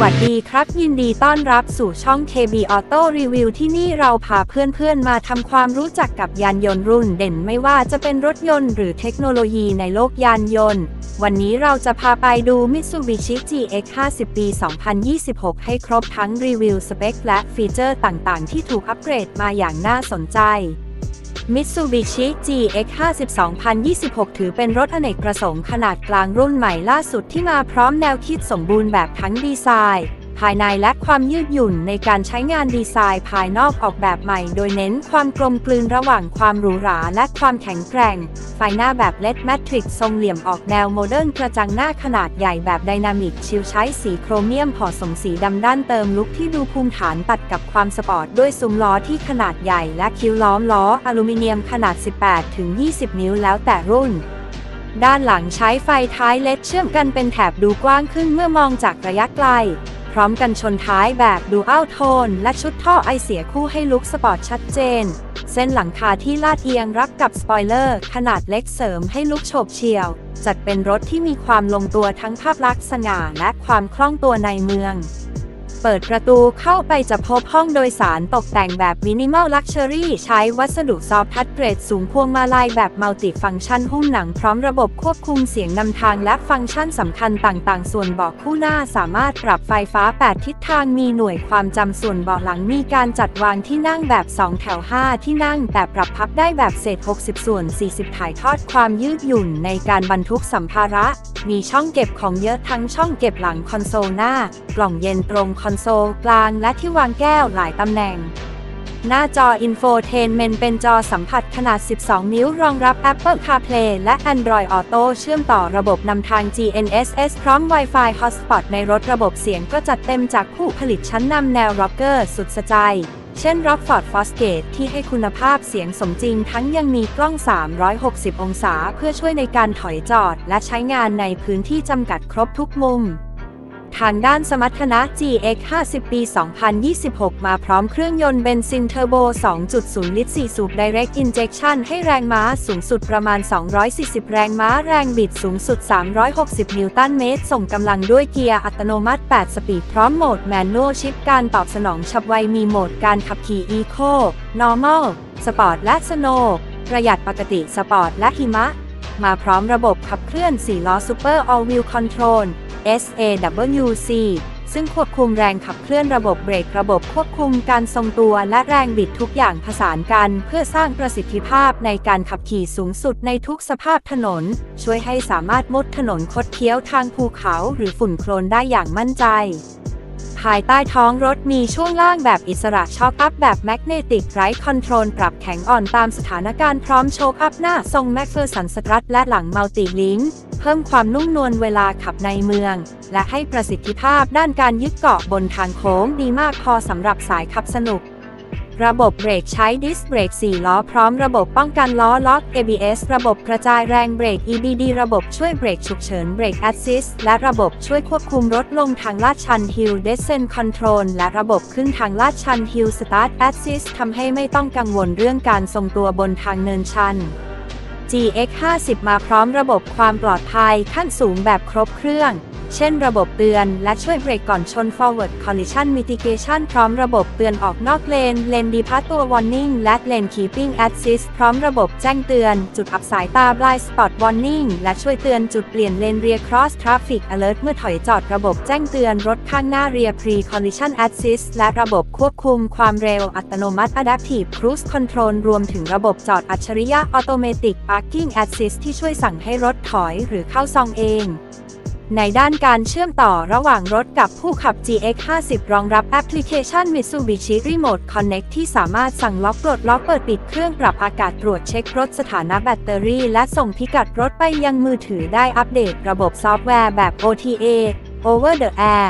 วัสดีครับ ยินดีต้อนรับสู่ช่อง KB Auto Review ที่นี่เราพาเพื่อนๆ มาทำความรู้จักกับยานยนต์รุ่นเด่นไม่ว่าจะเป็นรถยนต์หรือเทคโนโลยีในโลกยานยนต์ วันนี้เราจะพาไปดู Mitsubishi GX 50 ปี 2026 ให้ครบทั้งรีวิวสเปคและฟีเจอร์ต่างๆ ที่ถูกอัปเกรดมาอย่างน่าสนใจ Mitsubishi GX 52,026 ถือเป็นรถอเนกประสงค์ขนาดกลางรุ่นใหม่ล่าสุดที่มาพร้อมแนวคิดสมบูรณ์แบบทั้งดีไซน์ ภายในและความยืดหยุ่นในการใช้งานดีไซน์ภายนอกออกแบบใหม่ โดยเน้นความกลมกลืนระหว่างความหรูหราและความแข็งแกร่ง ไฟหน้าแบบเลดแมทริกทรงเหลี่ยมออกแนวโมเดิร์นกระจังหน้าขนาดใหญ่แบบไดนามิกชิลใช้สีโครเมียมผสมสีดำด้านเติมลุคที่ดูภูมิฐานตัดกับความสปอร์ตด้วยซุ้มล้อที่ขนาดใหญ่และคิ้วล้อมล้ออลูมิเนียมขนาด 18-20 นิ้วแล้วแต่รุ่นด้านหลังใช้ไฟท้ายเลดเชื่อมกันเป็นแถบดูกว้างขึ้นเมื่อมองจากระยะไกล พร้อมกันชนท้ายแบบดูอัลโทน และชุดท่อไอเสียคู่ให้ลุคสปอร์ตชัดเจน เส้นหลังคาที่ลาดเอียงรับกับสปอยเลอร์ ขนาดเล็กเสริมให้ลุคโฉบเฉี่ยว จัดเป็นรถที่มีความลงตัวทั้งภาพลักษณ์สง่าและความคล่องตัวในเมือง เปิดประตูเข้าไปจะพบห้องโดยสารตกแต่งแบบมินิมอลลักชัวรี่ใช้วัสดุซอฟทัชเกรดสูงพวงมาลัยแบบมัลติฟังก์ชันหุ้มหนังพร้อมระบบควบคุมเสียงนำทางและฟังก์ชันสำคัญต่างๆ ส่วนเบาะคู่หน้าสามารถปรับไฟฟ้า 8 ทิศทางมีหน่วยความจำส่วนเบาะหลังมีการจัดวางที่นั่งแบบ 2 แถว 5 ที่นั่ง แต่ปรับพับได้แบบเศษ 60 ส่วน 40 ถ่ายทอดความยืดหยุ่นในการบรรทุกสัมภาระ มีช่องเก็บของเยอะทั้งช่องเก็บหลังคอนโซลหน้ากล่องเย็นตรงคอนโซลกลางและที่วางแก้วหลายตำแหน่ง หน้าจอ Infotainment เป็นจอสัมผัสขนาด 12 นิ้วรองรับ Apple CarPlay และ Android Auto เชื่อมต่อระบบนำทาง GNSS พร้อม Wi-Fi Hotspot ในรถระบบเสียงก็จัดเต็มจากผู้ผลิตชั้นนำแนว Rocker สุดสะใจเช่น Rockford Fosgate ที่ให้คุณภาพเสียงสมจริงทั้งยังมีกล้อง 360 องศา เพื่อช่วยในการถอยจอด และใช้งานในพื้นที่จำกัดครบทุกมุม ทางด้านสมรรถนะ GX 50 ปี 2026 มาพร้อมเครื่องยนต์เบนซินเทอร์โบ 2.0 ลิตร 4 สูบ Direct Injection ให้แรงม้าสูงสุดประมาณ 240 แรงม้าแรงบิดสูงสุด 360 นิวตันเมตร ส่งกำลังด้วยเกียร์อัตโนมัติ 8 สปีด พร้อมโหมดแมนนวลชิปการตอบสนองฉับไวมีโหมดการขับขี่ Eco Normal Sport และ Snow ประหยัดปกติ Sport และหิมะ มาพร้อมระบบขับเคลื่อน 4 ล้อ Super All Wheel Control SAWC ซึ่งควบคุมแรงขับเคลื่อนระบบเบรกระบบควบคุมการทรงตัวและแรงบิดทุกอย่างผสานกัน เพื่อสร้างประสิทธิภาพในการขับขี่สูงสุดในทุกสภาพถนน ช่วยให้สามารถมุดถนนคดเคี้ยวทางภูเขาหรือฝุ่นโคลนได้อย่างมั่นใจ ภายใต้ท้องรถมีช่วงล่างแบบอิสระช็อคอัพแบบแมกเนติกไร้คอนโทรลปรับแข็งอ่อนตามสถานการณ์พร้อมโชคอัพหน้าทรงแมกเฟอร์สันสตรัตและหลังมัลติลิงค์เพิ่มความนุ่มนวลเวลาขับในเมือง และให้ประสิทธิภาพด้านการยึดเกาะบนทางโค้งดีมากพอสำหรับสายขับสนุก ระบบเบรกใช้ดิสเบรก 4 ล้อพร้อมระบบป้องกันล้อล็อก ABS ระบบกระจายแรงเบรก EBD ระบบช่วยเบรกฉุกเฉินเบรก Assist และระบบช่วยควบคุมรถลงทางลาดชัน Hill Descent Control และระบบขึ้นทางลาดชัน Hill Start Assist ทำให้ไม่ต้องกังวลเรื่องการทรงตัวบนทางเนินชัน GX 50 มาพร้อมระบบความปลอดภัยขั้นสูงแบบครบเครื่อง เช่นระบบเตือนและช่วยเบรกก่อนชน forward collision mitigation พร้อมระบบเตือนออกนอกเลนเลนดีพาตัว warning และ lane keeping assist พร้อมระบบแจ้งเตือน จุดอับสายตา blind spot warning และช่วยเตือนจุดเปลี่ยนเลน rear cross traffic alert เมื่อถอยจอดระบบแจ้งเตือนรถข้างหน้า rear pre collision assist และระบบควบคุมความเร็วอัตโนมัติ adaptive cruise control รวมถึงระบบจอดอัจฉริยะ automatic parking assist ที่ช่วยสั่งให้รถถอยหรือเข้าซองเอง ในด้านการเชื่อมต่อระหว่างรถกับผู้ขับ GX 50 รองรับแอปพลิเคชัน Mitsubishi Remote Connect ที่สามารถสั่งล็อกปลดล็อกเปิดปิดเครื่องปรับอากาศตรวจเช็ครถสถานะแบตเตอรี่ และส่งพิกัดรถไปยังมือถือได้อัปเดตระบบซอฟต์แวร์แบบ OTA Over the Air